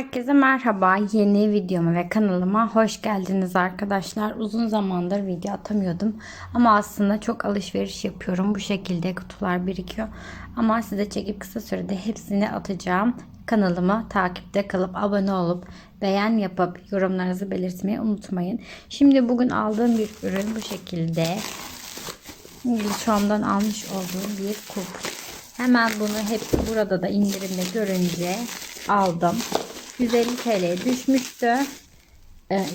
Herkese merhaba. Yeni videoma ve kanalıma hoş geldiniz arkadaşlar. Uzun zamandır video atamıyordum. Ama aslında çok alışveriş yapıyorum. Bu şekilde kutular birikiyor. Ama size çekip kısa sürede hepsini atacağım. Kanalıma takipte kalıp abone olup beğen yapıp yorumlarınızı belirtmeyi unutmayın. Şimdi bugün aldığım bir ürün bu şekilde. İngiliz almış olduğum bir kup. Hemen bunu hepsi burada da indirimde görünce aldım. 150 TL düşmüştü.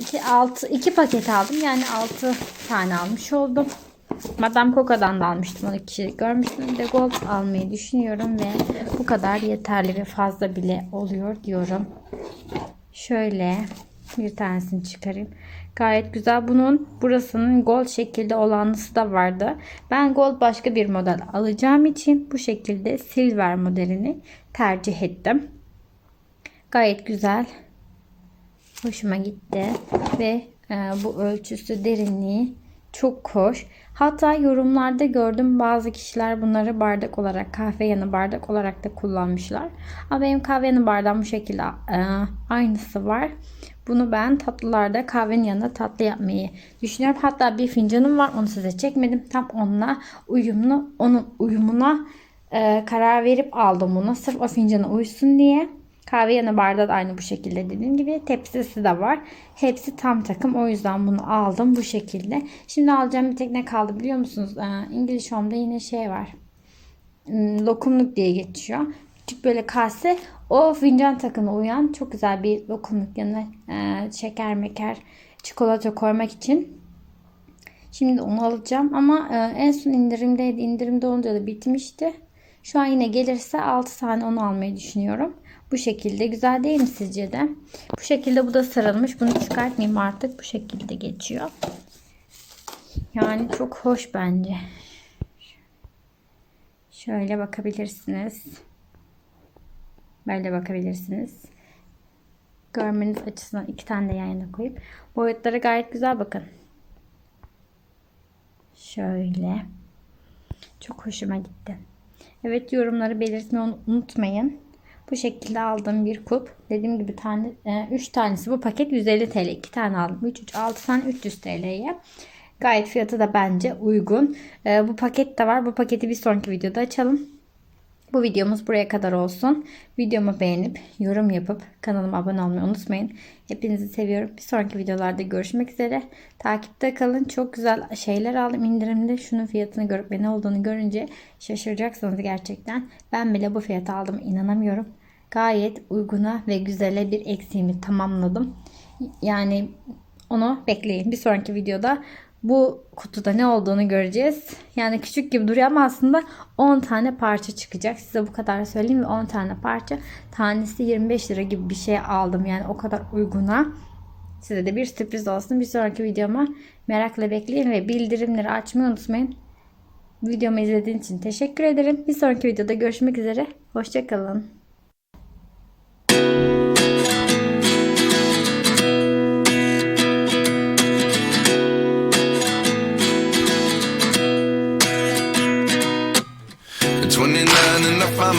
2 6 2 paket aldım. Yani 6 tane almış oldum. Madame Coca'dan da almıştım. Onu kişi görmüştüm. Bir de Gold almayı düşünüyorum ve bu kadar yeterli ve fazla bile oluyor diyorum. Şöyle bir tanesini çıkarayım. Gayet güzel. Bunun burasının gold şekilde olanlısı da vardı. Ben gold başka bir model alacağım için bu şekilde silver modelini tercih ettim. Gayet güzel. Hoşuma gitti. Ve e, bu ölçüsü derinliği çok hoş. Hatta yorumlarda gördüm bazı kişiler bunları bardak olarak kahve yanı bardak olarak da kullanmışlar. Ama benim kahve yanı bardağım bu şekilde e, aynısı var. Bunu ben tatlılarda kahvenin yanında tatlı yapmayı düşünüyorum. Hatta bir fincanım var onu size çekmedim. Tam onunla uyumlu onun uyumuna e, karar verip aldım bunu. Sırf o fincana uysun diye. Kahve yanı bardağı da aynı bu şekilde dediğim gibi. Tepsisi de var. Hepsi tam takım. O yüzden bunu aldım bu şekilde. Şimdi alacağım bir tek ne kaldı biliyor musunuz? Ee, İngiliz Home'da yine şey var. Hmm, Lokumluk diye geçiyor. Küçük böyle kase. O fincan takımına uyan çok güzel bir lokumluk yanına e, şeker meker çikolata koymak için. Şimdi onu alacağım ama e, en son indirimdeydi. İndirimde olunca da bitmişti. Şu an yine gelirse 6 tane onu almayı düşünüyorum. Bu şekilde güzel değil mi sizce de? Bu şekilde bu da sarılmış. Bunu çıkartmayayım artık. Bu şekilde geçiyor. Yani çok hoş bence. Şöyle bakabilirsiniz. Böyle bakabilirsiniz. Görmeniz açısından iki tane de yan koyup. Boyutları gayet güzel bakın. Şöyle. Çok hoşuma gitti. Evet yorumları belirtmeyi unutmayın. Bu şekilde aldığım bir kup. Dediğim gibi tane 3 e, tanesi bu paket 150 TL. 2 tane aldım. 3 3 6 tane 300 TL'ye. Gayet fiyatı da bence uygun. E, bu paket de var. Bu paketi bir sonraki videoda açalım. Bu videomuz buraya kadar olsun. Videomu beğenip yorum yapıp kanalıma abone olmayı unutmayın. Hepinizi seviyorum. Bir sonraki videolarda görüşmek üzere. Takipte kalın. Çok güzel şeyler aldım indirimde. Şunun fiyatını görüp ne olduğunu görünce şaşıracaksınız gerçekten. Ben bile bu fiyata aldım. inanamıyorum. Gayet uyguna ve güzele bir eksiğimi tamamladım. Yani onu bekleyin. Bir sonraki videoda bu kutuda ne olduğunu göreceğiz. Yani küçük gibi duruyor ama aslında 10 tane parça çıkacak. Size bu kadar söyleyeyim ve 10 tane parça. Tanesi 25 lira gibi bir şey aldım. Yani o kadar uyguna. Size de bir sürpriz olsun. Bir sonraki videoma merakla bekleyin ve bildirimleri açmayı unutmayın. Videomu izlediğiniz için teşekkür ederim. Bir sonraki videoda görüşmek üzere. Hoşçakalın.